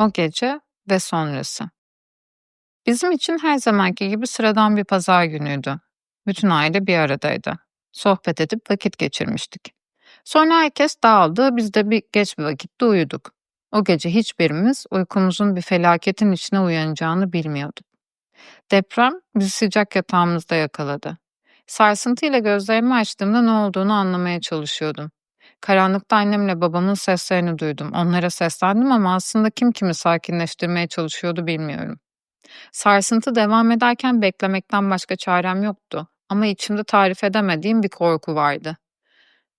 O gece ve sonrası. Bizim için her zamanki gibi sıradan bir pazar günüydü. Bütün aile bir aradaydı. Sohbet edip vakit geçirmiştik. Sonra herkes dağıldı, biz de bir geç bir vakitte uyuduk. O gece hiçbirimiz uykumuzun bir felaketin içine uyanacağını bilmiyorduk. Deprem bizi sıcak yatağımızda yakaladı. Sarsıntıyla gözlerimi açtığımda ne olduğunu anlamaya çalışıyordum. Karanlıkta annemle babamın seslerini duydum. Onlara seslendim ama aslında kim kimi sakinleştirmeye çalışıyordu bilmiyorum. Sarsıntı devam ederken beklemekten başka çarem yoktu. Ama içimde tarif edemediğim bir korku vardı.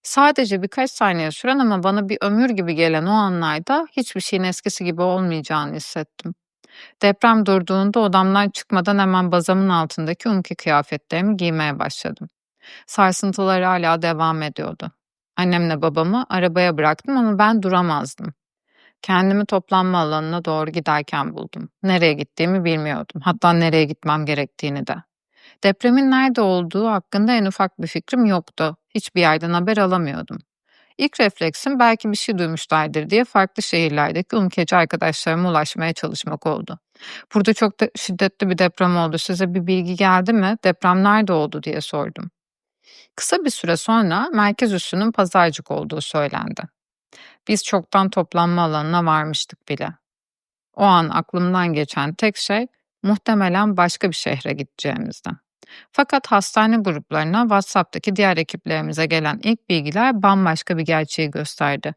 Sadece birkaç saniye süren ama bana bir ömür gibi gelen o anlarda hiçbir şeyin eskisi gibi olmayacağını hissettim. Deprem durduğunda odamdan çıkmadan hemen bazamın altındaki unki kıyafetlerimi giymeye başladım. Sarsıntılar hala devam ediyordu. Annemle babamı arabaya bıraktım ama ben duramazdım. Kendimi toplanma alanına doğru giderken buldum. Nereye gittiğimi bilmiyordum. Hatta nereye gitmem gerektiğini de. Depremin nerede olduğu hakkında en ufak bir fikrim yoktu. Hiçbir yerden haber alamıyordum. İlk refleksim belki bir şey duymuşlardır diye farklı şehirlerdeki umkeci arkadaşlarıma ulaşmaya çalışmak oldu. Burada çok da şiddetli bir deprem oldu. Size bir bilgi geldi mi? Deprem nerede oldu diye sordum. Kısa bir süre sonra merkez üssünün pazarcık olduğu söylendi. Biz çoktan toplanma alanına varmıştık bile. O an aklımdan geçen tek şey muhtemelen başka bir şehre gideceğimizdi. Fakat hastane gruplarına WhatsApp'taki diğer ekiplerimize gelen ilk bilgiler bambaşka bir gerçeği gösterdi.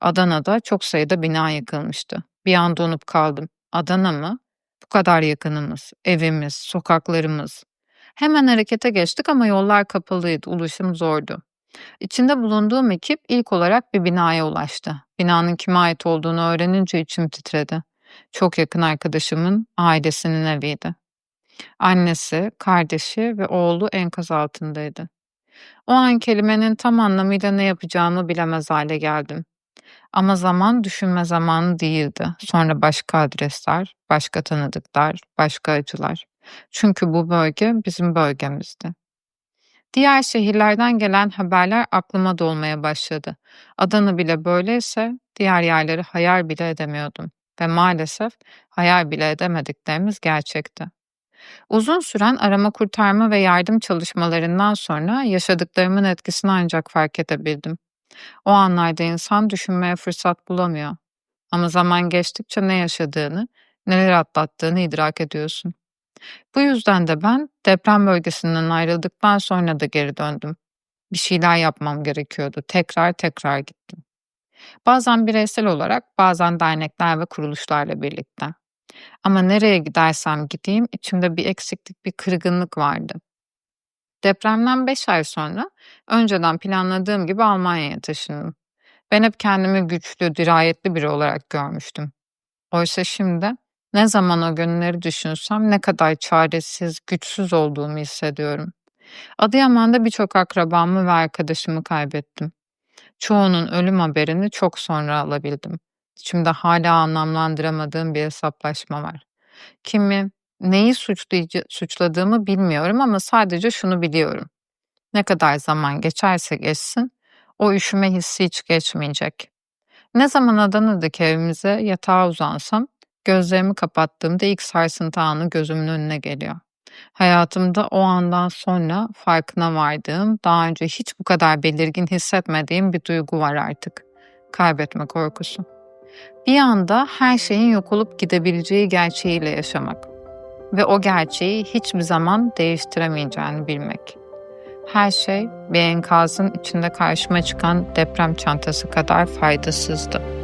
Adana'da çok sayıda bina yıkılmıştı. Bir an donup kaldım. Adana mı? Bu kadar yakınımız, evimiz, sokaklarımız. Hemen harekete geçtik ama yollar kapalıydı, ulaşım zordu. İçinde bulunduğum ekip ilk olarak bir binaya ulaştı. Binanın kime ait olduğunu öğrenince içim titredi. Çok yakın arkadaşımın ailesinin eviydi. Annesi, kardeşi ve oğlu enkaz altındaydı. O an kelimenin tam anlamıyla ne yapacağımı bilemez hale geldim. Ama zaman düşünme zamanı değildi. Sonra başka adresler, başka tanıdıklar, başka acılar. Çünkü bu bölge bizim bölgemizdi. Diğer şehirlerden gelen haberler aklıma dolmaya başladı. Adana bile böyleyse diğer yerleri hayal bile edemiyordum ve maalesef hayal bile edemediklerimiz gerçekti. Uzun süren arama kurtarma ve yardım çalışmalarından sonra yaşadıklarımın etkisini ancak fark edebildim. O anlarda insan düşünmeye fırsat bulamıyor. Ama zaman geçtikçe ne yaşadığını, neler atlattığını idrak ediyorsun. Bu yüzden de ben deprem bölgesinden ayrıldıktan sonra da geri döndüm. Bir şeyler yapmam gerekiyordu. Tekrar tekrar gittim. Bazen bireysel olarak, bazen dernekler ve kuruluşlarla birlikte. Ama nereye gidersem gideyim içimde bir eksiklik, bir kırgınlık vardı. Depremden 5 ay sonra önceden planladığım gibi Almanya'ya taşındım. Ben hep kendimi güçlü, dirayetli biri olarak görmüştüm. Oysa şimdi ne zaman o günleri düşünsem ne kadar çaresiz, güçsüz olduğumu hissediyorum. Adıyaman'da birçok akrabamı ve arkadaşımı kaybettim. Çoğunun ölüm haberini çok sonra alabildim. İçimde hala anlamlandıramadığım bir hesaplaşma var. Kimi, neyi suçladığımı bilmiyorum ama sadece şunu biliyorum. Ne kadar zaman geçerse geçsin, o üşüme hissi hiç geçmeyecek. Ne zaman Adana'daki evimize yatağa uzansam, gözlerimi kapattığımda ilk sarsıntı anı gözümün önüne geliyor. Hayatımda o andan sonra farkına vardığım, daha önce hiç bu kadar belirgin hissetmediğim bir duygu var artık. Kaybetme korkusu. Bir anda her şeyin yok olup gidebileceği gerçeğiyle yaşamak ve o gerçeği hiçbir zaman değiştiremeyeceğini bilmek. Her şey bir enkazın içinde karşıma çıkan deprem çantası kadar faydasızdı.